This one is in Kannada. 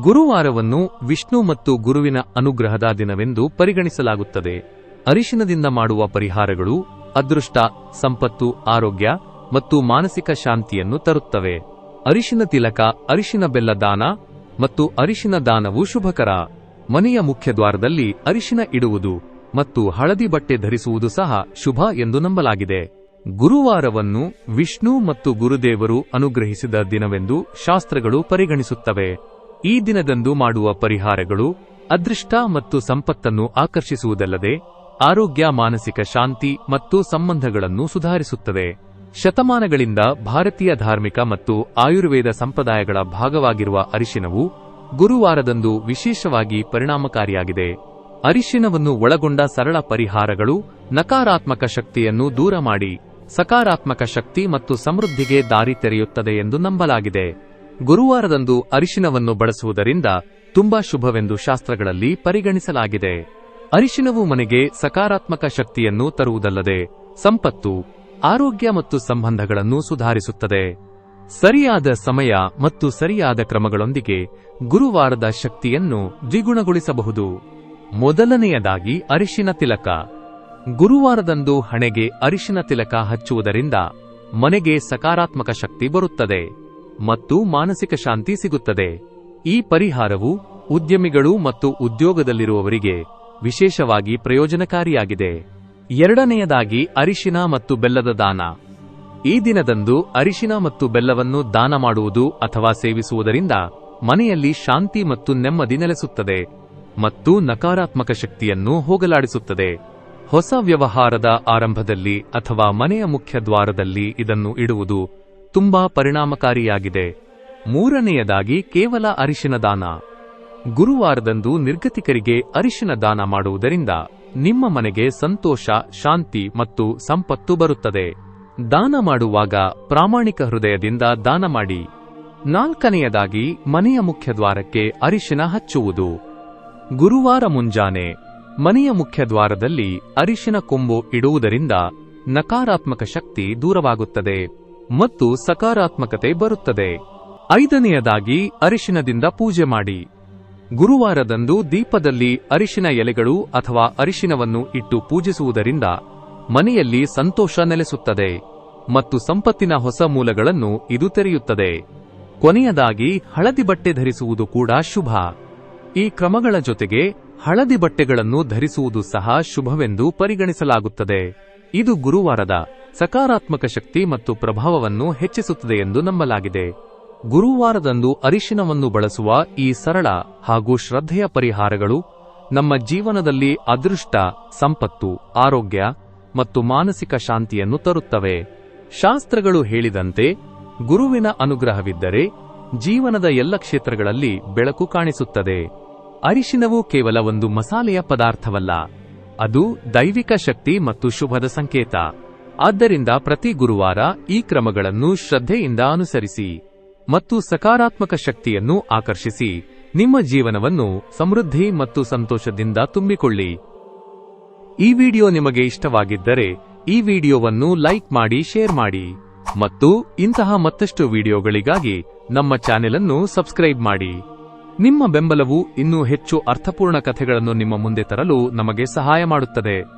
ಗುರುವಾರವನ್ನು ವಿಷ್ಣು ಮತ್ತು ಗುರುವಿನ ಅನುಗ್ರಹದ ದಿನವೆಂದು ಪರಿಗಣಿಸಲಾಗುತ್ತದೆ. ಅರಿಶಿನದಿಂದ ಮಾಡುವ ಪರಿಹಾರಗಳು ಅದೃಷ್ಟ, ಸಂಪತ್ತು, ಆರೋಗ್ಯ ಮತ್ತು ಮಾನಸಿಕ ಶಾಂತಿಯನ್ನು ತರುತ್ತವೆ. ಅರಿಶಿನ ತಿಲಕ, ಅರಿಶಿನ ಬೆಲ್ಲ ದಾನ ಮತ್ತು ಅರಿಶಿನ ದಾನವು ಶುಭಕರ. ಮನೆಯ ಮುಖ್ಯ ದ್ವಾರದಲ್ಲಿ ಅರಿಶಿನ ಇಡುವುದು ಮತ್ತು ಹಳದಿ ಬಟ್ಟೆ ಧರಿಸುವುದು ಸಹ ಶುಭ ಎಂದು ನಂಬಲಾಗಿದೆ. ಗುರುವಾರವನ್ನು ವಿಷ್ಣು ಮತ್ತು ಗುರುದೇವರು ಅನುಗ್ರಹಿಸಿದ ದಿನವೆಂದು ಶಾಸ್ತ್ರಗಳು ಪರಿಗಣಿಸುತ್ತವೆ. ಈ ದಿನದಂದು ಮಾಡುವ ಪರಿಹಾರಗಳು ಅದೃಷ್ಟ ಮತ್ತು ಸಂಪತ್ತನ್ನು ಆಕರ್ಷಿಸುವುದಲ್ಲದೆ, ಆರೋಗ್ಯ, ಮಾನಸಿಕ ಶಾಂತಿ ಮತ್ತು ಸಂಬಂಧಗಳನ್ನು ಸುಧಾರಿಸುತ್ತದೆ. ಶತಮಾನಗಳಿಂದ ಭಾರತೀಯ ಧಾರ್ಮಿಕ ಮತ್ತು ಆಯುರ್ವೇದ ಸಂಪ್ರದಾಯಗಳ ಭಾಗವಾಗಿರುವ ಅರಿಶಿನವು ಗುರುವಾರದಂದು ವಿಶೇಷವಾಗಿ ಪರಿಣಾಮಕಾರಿಯಾಗಿದೆ. ಅರಿಶಿನವನ್ನು ಒಳಗೊಂಡ ಸರಳ ಪರಿಹಾರಗಳು ನಕಾರಾತ್ಮಕ ಶಕ್ತಿಯನ್ನು ದೂರ ಮಾಡಿ, ಸಕಾರಾತ್ಮಕ ಶಕ್ತಿ ಮತ್ತು ಸಮೃದ್ಧಿಗೆ ದಾರಿ ತೆರೆಯುತ್ತದೆ ಎಂದು ನಂಬಲಾಗಿದೆ. ಗುರುವಾರದಂದು ಅರಿಶಿನವನ್ನು ಬಳಸುವುದರಿಂದ ತುಂಬಾ ಶುಭವೆಂದು ಶಾಸ್ತ್ರಗಳಲ್ಲಿ ಪರಿಗಣಿಸಲಾಗಿದೆ. ಅರಿಶಿನವು ಮನೆಗೆ ಸಕಾರಾತ್ಮಕ ಶಕ್ತಿಯನ್ನು ತರುವುದಲ್ಲದೆ ಸಂಪತ್ತು, ಆರೋಗ್ಯ ಮತ್ತು ಸಂಬಂಧಗಳನ್ನು ಸುಧಾರಿಸುತ್ತದೆ. ಸರಿಯಾದ ಸಮಯ ಮತ್ತು ಸರಿಯಾದ ಕ್ರಮಗಳೊಂದಿಗೆ ಗುರುವಾರದ ಶಕ್ತಿಯನ್ನು ದ್ವಿಗುಣಗೊಳಿಸಬಹುದು. ಮೊದಲನೆಯದಾಗಿ ಅರಿಶಿನ ತಿಲಕ. ಗುರುವಾರದಂದು ಹಣೆಗೆ ಅರಿಶಿನ ತಿಲಕ ಹಚ್ಚುವುದರಿಂದ ಮನೆಗೆ ಸಕಾರಾತ್ಮಕ ಶಕ್ತಿ ಬರುತ್ತದೆ. ಮತ್ತು ಮಾನಸಿಕ ಶಾಂತಿ ಸಿಗುತ್ತದೆ. ಈ ಪರಿಹಾರವು ಉದ್ಯಮಿಗಳು ಮತ್ತು ಉದ್ಯೋಗದಲ್ಲಿರುವವರಿಗೆ ವಿಶೇಷವಾಗಿ ಪ್ರಯೋಜನಕಾರಿಯಾಗಿದೆ. ಎರಡನೆಯದಾಗಿ ಅರಿಶಿನ ಮತ್ತು ಬೆಲ್ಲದ ದಾನ. ಈ ದಿನದಂದು ಅರಿಶಿನ ಮತ್ತು ಬೆಲ್ಲವನ್ನು ದಾನ ಮಾಡುವುದು ಅಥವಾ ಸೇವಿಸುವುದರಿಂದ ಮನೆಯಲ್ಲಿ ಶಾಂತಿ ಮತ್ತು ನೆಮ್ಮದಿ ನೆಲೆಸುತ್ತದೆ ಮತ್ತು ನಕಾರಾತ್ಮಕ ಶಕ್ತಿಯನ್ನು ಹೋಗಲಾಡಿಸುತ್ತದೆ. ಹೊಸ ವ್ಯವಹಾರದ ಆರಂಭದಲ್ಲಿ ಅಥವಾ ಮನೆಯ ಮುಖ್ಯ ದ್ವಾರದಲ್ಲಿ ಇದನ್ನು ಇಡುವುದು ತುಂಬಾ ಪರಿಣಾಮಕಾರಿಯಾಗಿದೆ. ಮೂರನೆಯದಾಗಿ ಕೇವಲ ಅರಿಶಿನ ದಾನ. ಗುರುವಾರದಂದು ನಿರ್ಗತಿಕರಿಗೆ ಅರಿಶಿನ ದಾನ ಮಾಡುವುದರಿಂದ ನಿಮ್ಮ ಮನೆಗೆ ಸಂತೋಷ, ಶಾಂತಿ ಮತ್ತು ಸಂಪತ್ತು ಬರುತ್ತದೆ. ದಾನ ಮಾಡುವಾಗ ಪ್ರಾಮಾಣಿಕ ಹೃದಯದಿಂದ ದಾನ ಮಾಡಿ. ನಾಲ್ಕನೆಯದಾಗಿ ಮನೆಯ ಮುಖ್ಯದ್ವಾರಕ್ಕೆ ಅರಿಶಿನ ಹಚ್ಚುವುದು. ಗುರುವಾರ ಮುಂಜಾನೆ ಮನೆಯ ಮುಖ್ಯದ್ವಾರದಲ್ಲಿ ಅರಿಶಿನ ಕೊಂಬು ಇಡುವುದರಿಂದ ನಕಾರಾತ್ಮಕ ಶಕ್ತಿ ದೂರವಾಗುತ್ತದೆ. ಮತ್ತು ಸಕಾರಾತ್ಮಕತೆ ಬರುತ್ತದೆ. ಐದನೆಯದಾಗಿ, ಅರಿಶಿನದಿಂದ ಪೂಜೆ ಮಾಡಿ. ಗುರುವಾರದಂದು ದೀಪದಲ್ಲಿ ಅರಿಶಿನ ಎಲೆಗಳು ಅಥವಾ ಅರಿಶಿನವನ್ನು ಇಟ್ಟು ಪೂಜಿಸುವುದರಿಂದ ಮನೆಯಲ್ಲಿ ಸಂತೋಷ ನೆಲೆಸುತ್ತದೆ ಮತ್ತು ಸಂಪತ್ತಿನ ಹೊಸ ಮೂಲಗಳನ್ನು ಇದು ತೆರೆಯುತ್ತದೆ. ಕೊನೆಯದಾಗಿ, ಹಳದಿ ಬಟ್ಟೆ ಧರಿಸುವುದು ಕೂಡ ಶುಭ. ಈ ಕ್ರಮಗಳ ಜೊತೆಗೆ, ಹಳದಿ ಬಟ್ಟೆಗಳನ್ನು ಧರಿಸುವುದು ಸಹ ಶುಭವೆಂದು ಪರಿಗಣಿಸಲಾಗುತ್ತದೆ. ಇದು ಗುರುವಾರದ ಸಕಾರಾತ್ಮಕ ಶಕ್ತಿ ಮತ್ತು ಪ್ರಭಾವವನ್ನು ಹೆಚ್ಚಿಸುತ್ತದೆ ಎಂದು ನಂಬಲಾಗಿದೆ. ಗುರುವಾರದಂದು ಅರಿಶಿನವನ್ನು ಬಳಸುವ ಈ ಸರಳ ಹಾಗೂ ಶ್ರದ್ಧೆಯ ಪರಿಹಾರಗಳು ನಮ್ಮ ಜೀವನದಲ್ಲಿ ಅದೃಷ್ಟ, ಸಂಪತ್ತು, ಆರೋಗ್ಯ ಮತ್ತು ಮಾನಸಿಕ ಶಾಂತಿಯನ್ನು ತರುತ್ತವೆ. ಶಾಸ್ತ್ರಗಳು ಹೇಳಿದಂತೆ, ಗುರುವಿನ ಅನುಗ್ರಹವಿದ್ದರೆ ಜೀವನದ ಎಲ್ಲ ಕ್ಷೇತ್ರಗಳಲ್ಲಿ ಬೆಳಕು ಕಾಣಿಸುತ್ತದೆ. ಅರಿಶಿನವು ಕೇವಲ ಒಂದು ಮಸಾಲೆಯ ಪದಾರ್ಥವಲ್ಲ, ಅದು ದೈವಿಕ ಶಕ್ತಿ ಮತ್ತು ಶುಭದ ಸಂಕೇತ. ಆದ್ದರಿಂದ ಪ್ರತಿ ಗುರುವಾರ ಈ ಕ್ರಮಗಳನ್ನು ಶ್ರದ್ಧೆಯಿಂದ ಅನುಸರಿಸಿ ಮತ್ತು ಸಕಾರಾತ್ಮಕ ಶಕ್ತಿಯನ್ನು ಆಕರ್ಷಿಸಿ ನಿಮ್ಮ ಜೀವನವನ್ನು ಸಮೃದ್ಧಿ ಮತ್ತು ಸಂತೋಷದಿಂದ ತುಂಬಿಕೊಳ್ಳಿ. ಈ ವಿಡಿಯೋ ನಿಮಗೆ ಇಷ್ಟವಾಗಿದ್ದರೆ ಈ ವಿಡಿಯೋವನ್ನು ಲೈಕ್ ಮಾಡಿ, ಶೇರ್ ಮಾಡಿ ಮತ್ತು ಇಂತಹ ಮತ್ತಷ್ಟು ವಿಡಿಯೋಗಳಿಗಾಗಿ ನಮ್ಮ ಚಾನೆಲ್ ಅನ್ನು ಸಬ್ಸ್ಕ್ರೈಬ್ ಮಾಡಿ. ನಿಮ್ಮ ಬೆಂಬಲವು ಇನ್ನೂ ಹೆಚ್ಚು ಅರ್ಥಪೂರ್ಣ ಕಥೆಗಳನ್ನು ನಿಮ್ಮ ಮುಂದೆ ತರಲು ನಮಗೆ ಸಹಾಯ ಮಾಡುತ್ತದೆ.